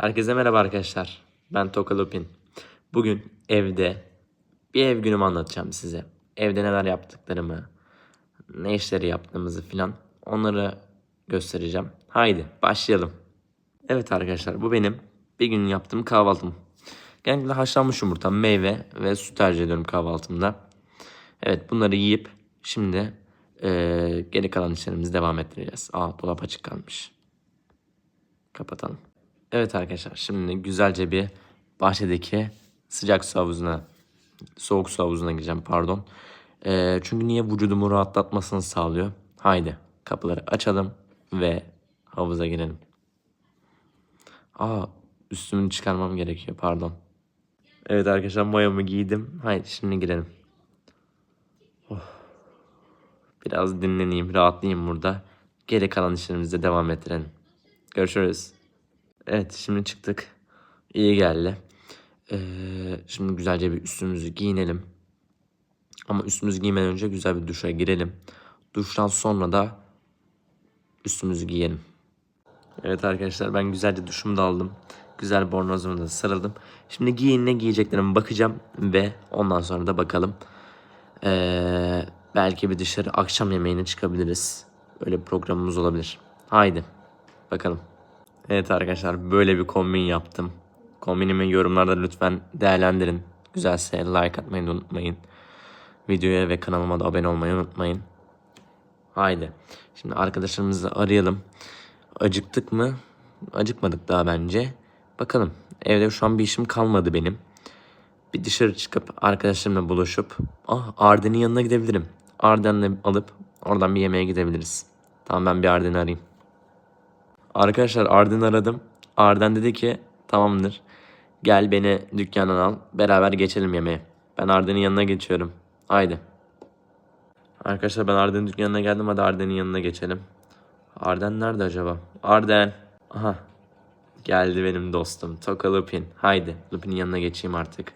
Herkese merhaba arkadaşlar. Ben Tokalopin. Bugün evde bir ev günümü anlatacağım size. Evde neler yaptıklarımı, ne işleri yaptığımızı filan onları göstereceğim. Haydi başlayalım. Evet arkadaşlar bu benim bir gün yaptığım kahvaltım. Genellikle haşlanmış yumurta, meyve ve su tercih ediyorum kahvaltımda. Evet bunları yiyip şimdi eee, geri kalan işlerimizi devam ettireceğiz. Aa dolap açık kalmış. Kapatalım. Evet arkadaşlar şimdi güzelce bir bahçedeki sıcak su havuzuna, soğuk su havuzuna gireceğim pardon. Ee, çünkü niye vücudumu rahatlatmasını sağlıyor. Haydi kapıları açalım ve havuza girelim. Aa üstümü çıkarmam gerekiyor pardon. Evet arkadaşlar mayamı giydim. Haydi şimdi girelim. Oh. Biraz dinleneyim, rahatlayayım burada. Geri kalan işlerimize devam ettirelim. Görüşürüz. Evet şimdi çıktık. İyi geldi. Ee, şimdi güzelce bir üstümüzü giyinelim. Ama üstümüzü giymeden önce güzel bir duşa girelim. Duştan sonra da üstümüzü giyelim. Evet arkadaşlar ben güzelce duşumu da aldım. Güzel bornozumu da sarıldım. Şimdi giyin ne giyeceklerime bakacağım ve ondan sonra da bakalım. Ee, belki bir dışarı akşam yemeğine çıkabiliriz. Öyle bir programımız olabilir. Haydi bakalım. Evet arkadaşlar böyle bir kombin yaptım. Kombinimi yorumlarda lütfen değerlendirin. Güzelse like atmayı unutmayın. Videoya ve kanalıma da abone olmayı unutmayın. Haydi. Şimdi arkadaşlarımızı arayalım. Acıktık mı? Acıkmadık daha bence. Bakalım. Evde şu an bir işim kalmadı benim. Bir dışarı çıkıp arkadaşlarımla buluşup ah Arden'in yanına gidebilirim. Arden'le alıp oradan bir yemeğe gidebiliriz. Tamam ben bir Arden'i arayayım. Arkadaşlar Arden aradım. Arden dedi ki tamamdır. Gel beni dükkandan al. Beraber geçelim yemeğe. Ben Arden'in yanına geçiyorum. Haydi. Arkadaşlar ben Arden'in dükkanına geldim. Hadi Arden'in yanına geçelim. Arden nerede acaba? Arden. Aha. Geldi benim dostum. Toka Lupin. Haydi. Lupin'in yanına geçeyim artık.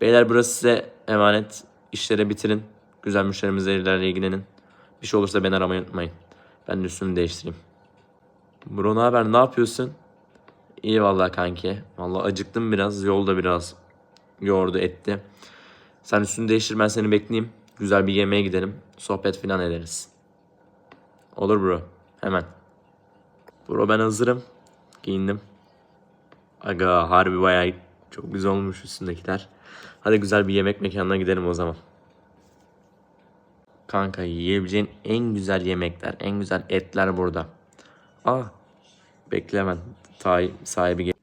Beyler burası size emanet. İşleri bitirin. Güzel müşterimizle ilgilenin. Bir şey olursa beni aramayı unutmayın. Ben de üstümü değiştireyim. Bro ne haber? Ne yapıyorsun? İyi vallahi kanki. Vallahi acıktım biraz. Yolda biraz yordu etti. Sen üstünü değiştir ben seni bekleyeyim. Güzel bir yemeğe gidelim. Sohbet falan ederiz. Olur bro. Hemen. Bro ben hazırım. Giyindim. Aga harbi bayağı çok güzel olmuş üstündekiler. Hadi güzel bir yemek mekanına gidelim o zaman. Kanka yiyebileceğin en güzel yemekler, en güzel etler burada. Aa, bekle hemen. Tay, sahibi gel.